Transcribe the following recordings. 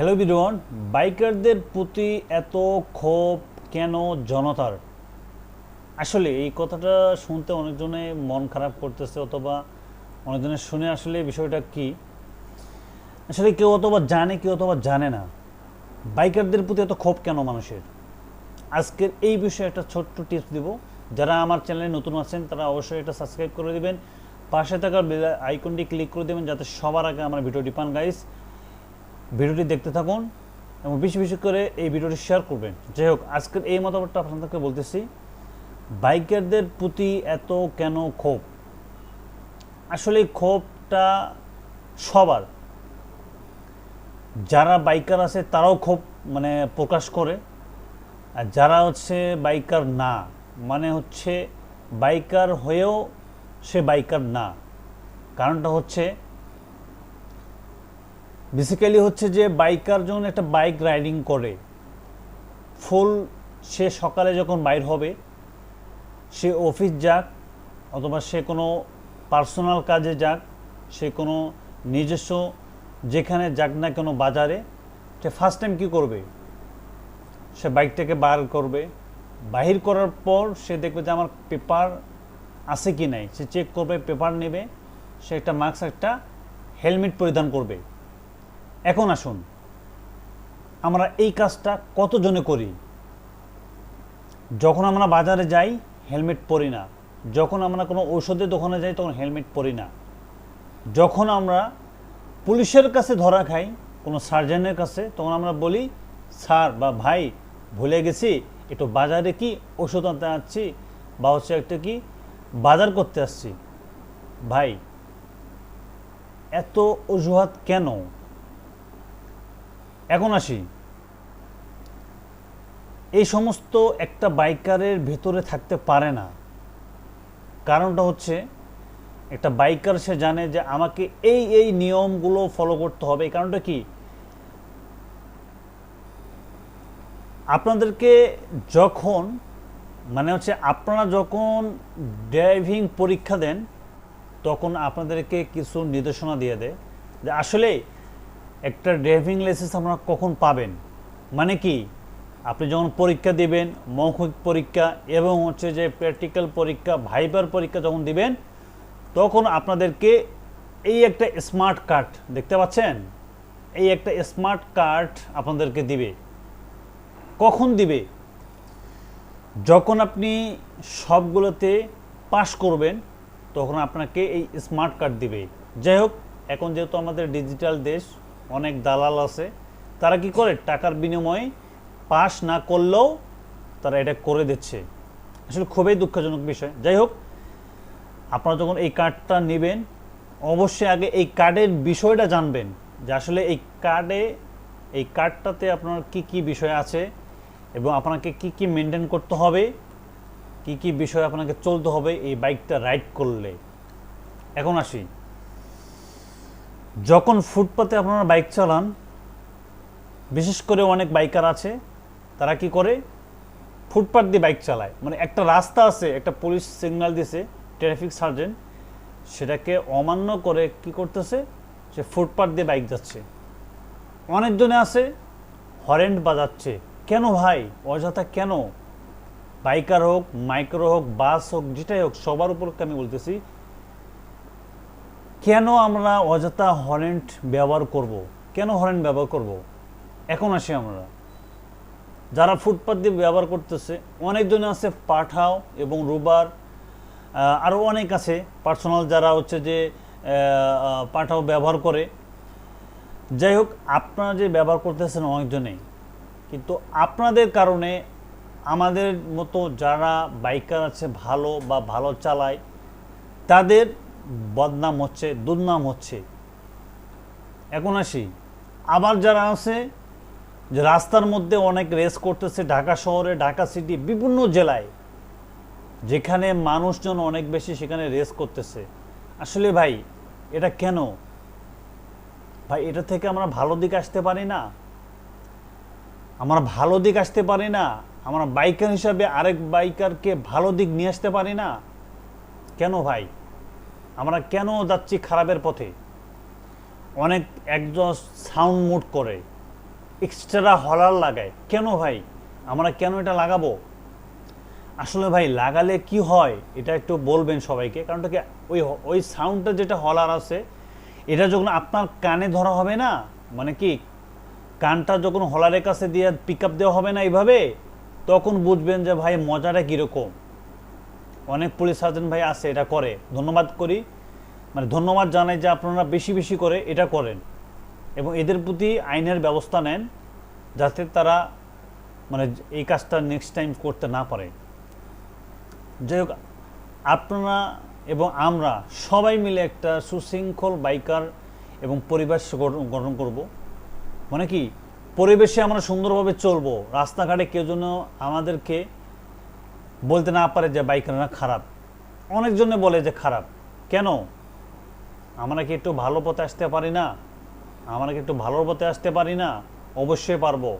Hello বিরন বাইকারদের প্রতি এত ক্ষোভ কেন জনতার? আসলে এই কথাটা শুনতে অনেকজনে মন খারাপ করতেছে অথবা অনেকজনে শুনে আসলে বিষয়টা কি? আসলে কেউ অথবা জানে, কেউ অথবা জানে না। বাইকারদের প্রতি এত ক্ষোভ কেন মানুষের? আজকের এই বিষয়ে একটা ছোট্ট টিপস দিব। যারা আমার চ্যানেলে নতুন আছেন, তারা অবশ্যই এটা সাবস্ক্রাইব করে দিবেন। পাশে থাকা আইকনটি ক্লিক করে দেবেন, যাতে সবার আগে আমার ভিডিওটি পান গাইস ভিডিওটি দেখতে থাকুন এবং বেশি বেশি করে এই ভিডিওটি শেয়ার করবেন। যাই হোক, আজকের এই মতামতটা আপনাদেরকে বলতেছি, বাইকারদের প্রতি এত কেন ক্ষোভ? আসলে ক্ষোভটা সবার। যারা বাইকার আছে তারাও ক্ষোভ মানে প্রকাশ করে, আর যারা হচ্ছে বাইকার না মানে হচ্ছে বাইকার হয়েও সে বাইকার না। কারণটা হচ্ছে বেসিক্যালি হচ্ছে যে বাইকার যখন একটা বাইক রাইডিং করে ফুল সে সকালে যখন বাইর হবে, সে অফিস যাক, অথবা সে কোনো পার্সোনাল কাজে যাক, সে কোনো নিজস্ব যেখানে যাক না কেন বাজারে, সে ফার্স্ট টাইম কী করবে? সে বাইকটাকে বার করবে। বাহির করার পর সে দেখবে যে আমার পেপার আছে কি নাই। সে চেক করবে পেপার নেবে, সে একটা মাস্ক একটা হেলমেট পরিধান করবে। এখন আসুন, আমরা এই কাজটা কতজনে করি? যখন আমরা বাজারে যাই, হেলমেট পরি না। যখন আমরা কোনো ঔষধের দোকানে যাই, তখন হেলমেট পরি না। যখন আমরা পুলিশের কাছে ধরা খাই, কোনো সার্জেনের কাছে, তখন আমরা বলি, স্যার বা ভাই, ভুলে গেছি, একটু বাজারে কি ওষুধ আনতে আসছি? বা হচ্ছে একটা কি বাজার করতে আসছি? ভাই, এত অজুহাত কেন? এখন আসি। এই সমস্ত একটা বাইকারের ভেতরে থাকতে পারে না। কারণটা হচ্ছে, একটা বাইকার সে জানে যে আমাকে এই এই নিয়মগুলো ফলো করতে হবে। এই কারণটা কি? আপনাদেরকে যখন মানে হচ্ছে আপনারা যখন ড্রাইভিং পরীক্ষা দেন, তখন আপনাদেরকে কিছু নির্দেশনা দিয়ে দেয় যে আসলে একটা ড্রাইভিং লাইসেন্স আপনারা কখন পাবেন? মানে কি? আপনি যখন পরীক্ষা দিবেন, মৌখিক পরীক্ষা এবং হচ্ছে যে প্র্যাকটিক্যাল পরীক্ষা, ভাইবার পরীক্ষা যখন দিবেন, তখন আপনাদেরকে এই একটা স্মার্ট কার্ড, দেখতে পাচ্ছেন? এই একটা স্মার্ট কার্ড আপনাদেরকে দিবে। কখন দিবে? যখন আপনি সবগুলোতে পাস করবেন, তখন আপনাকে এই স্মার্ট কার্ড দিবে। যাই হোক, এখন যেহেতু আমাদের ডিজিটাল দেশ অনেক দালাল আছে। তারা কি করে? টাকার বিনিময়ে পাস না করলেও তারা এটা করে দিচ্ছে। আসলে খুবই দুঃখজনক বিষয়। যাই হোক, আপনারা যখন এই কার্ডটা নেবেন, অবশ্যই আগে এই কার্ডের বিষয়টা জানবেন যে আসলে এই কার্ডে, এই কার্ডটাতে আপনার কি কি বিষয় আছে এবং আপনাকে কি কি মেনটেন করতে হবে, কি কি বিষয় আপনাকে চলতে হবে এই বাইকটা রাইড করলে। এখন আসি। যখন ফুটপাতে আপনারা বাইক চালান, বিশেষ করে অনেক বাইকার আছে, তারা কি করে? ফুটপাথ দিয়ে বাইক চালায়। মানে একটা রাস্তা আছে, একটা পুলিশ সিগন্যাল দিয়েছে ট্রাফিক সার্জেন্ট, সেটাকে অমান্য করে কি করতেছে? সে ফুটপাথ দিয়ে বাইক যাচ্ছে। অনেকজনে আছে হরেন্ট বাজাচ্ছে। কেন ভাই? অযথা কেন? বাইকার হোক, মাইক্রো হোক, বাস হোক, যেটাই হোক, সবার উপর আমি বলতেছি কেন আমরা অযথা হরেন্ট ব্যবহার করব। কেন হরেন্ট ব্যবহার করব। এখন আসি আমরা যারা ফুটপাথ দিয়ে ব্যবহার করতেছে, অনেকজন আছে পাঠাও এবং রুবার আরও অনেক আছে পার্সোনাল যারা হচ্ছে যে পাঠাও ব্যবহার করে যাই হোক, আপনারা যে ব্যবহার করতেছেন অনেকজনেই কিন্তু আপনাদের কারণে আমাদের মতো যারা বাইকার আছে ভালো বা ভালো চালায়, তাদের বদনাম হচ্ছে, দুর্নাম হচ্ছে। এখন আসি। আবার যারা আছে, যে রাস্তার মধ্যে অনেক রেস করতেছে ঢাকা শহরে, ঢাকা সিটি বিভিন্ন জেলায়, যেখানে মানুষজন অনেক বেশি সেখানে রেস করতেছে। আসলে ভাই, এটা কেন? ভাই, এটা থেকে আমরা ভালো দিক আসতে পারি না। আমরা ভালো দিক আসতে পারি না। আমরা বাইকার হিসাবে আরেক বাইকারকে ভালো দিক নিয়ে আসতে পারি না। কেন ভাই? আমরা কেন যাচ্ছি খারাপের পথে? অনেক একজন সাউন্ড মুড করে এক্সট্রা হলার লাগায়। কেন ভাই? আমরা কেন এটা লাগাবো? আসলে ভাই, লাগালে কি হয়? এটা একটু বলবেন সবাইকে। কারণটা কি, ওই ওই সাউন্ডটা যেটা হলার আছে, এটা যখন আপনার কানে ধরা হবে না মানে কি, কানটা যখন হলারের কাছে দিয়ে পিক আপ দেওয়া হবে না এইভাবে, তখন বুঝবেন যে ভাই, মজাটা কীরকম। অনেক পুলিশ সার্জন ভাই আছে, এটা করে। ধন্যবাদ করি। মানে ধন্যবাদ জানাই যে আপনারা বেশি বেশি করে এটা করেন এবং এদের প্রতি আইনের ব্যবস্থা নেন যাতে তারা মানে এই কাজটা নেক্সট টাইম করতে না পারে। যাই হোক, আপনারা এবং আমরা সবাই মিলে একটা সুশৃঙ্খল বাইকার এবং পরিবেশ গঠন করব। মানে কি, পরিবেশে আমরা সুন্দরভাবে চলবো। রাস্তাঘাটে কেউ যেন আমাদেরকে বলতে না পারে যে বাইকাররা খারাপ। অনেকজনে বলে যে খারাপ। কেন? আমরা কি একটু ভালো পথে আসতে পারি না? আমরা কি একটু ভালোর পথে আসতে পারি না? অবশ্যই পারব।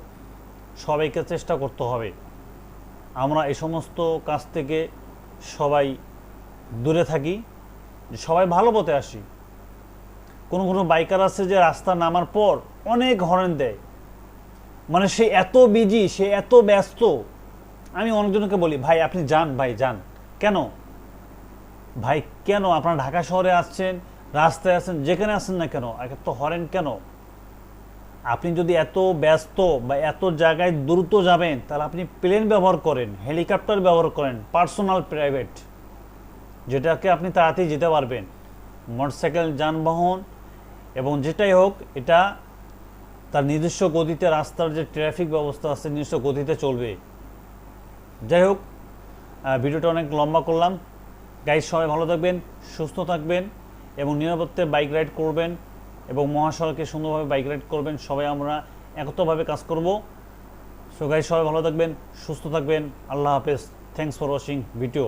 সবাইকে চেষ্টা করতে হবে। আমরা এই সমস্ত কাজ থেকে সবাই দূরে থাকি, সবাই ভালো পথে আসি। কোনো কোনো বাইকার আছে যে রাস্তা নামার পর অনেক হরেন দেয়। মানে সে এত বিজি সে এত ব্যস্ত। আমি অনেকজনকে বলি, ভাই, আপনি যান, ভাই, যান। কেন? ভাই, কেন? আপনারা ঢাকা শহরে আসছেন, রাস্তায় আছেন, যেখানে আসেন না কেন? এক তো হরেন কেন? আপনি যদি এত ব্যস্ত বা এত জায়গায় দ্রুত যাবেন, তাহলে আপনি প্লেন ব্যবহার করেন, হেলিকপ্টার ব্যবহার করেন, পার্সোনাল, প্রাইভেট, যেটাকে আপনি তাড়াতাড়ি যেতে পারবেন। মোটরসাইকেল, যানবাহন এবং যেটাই হোক, এটা তার নিজস্ব গতিতে, রাস্তার যে ট্রাফিক ব্যবস্থা আছে, নিজস্ব গতিতে চলবে। যাই হোক ভিডিওটা অনেক লম্বা করলাম। গাইজ সবাই ভালো থাকবেন, সুস্থ থাকবেন এবং নিরাপত্তে বাইক রাইড করবেন এবং মহাসড়কে সুন্দরভাবে বাইক রাইড করবেন। সবাই আমরা একতভাবে কাজ করব। সো গাইজ সবাই ভালো থাকবেন, সুস্থ থাকবেন। আল্লাহ হাফেজ। Thanks for watching video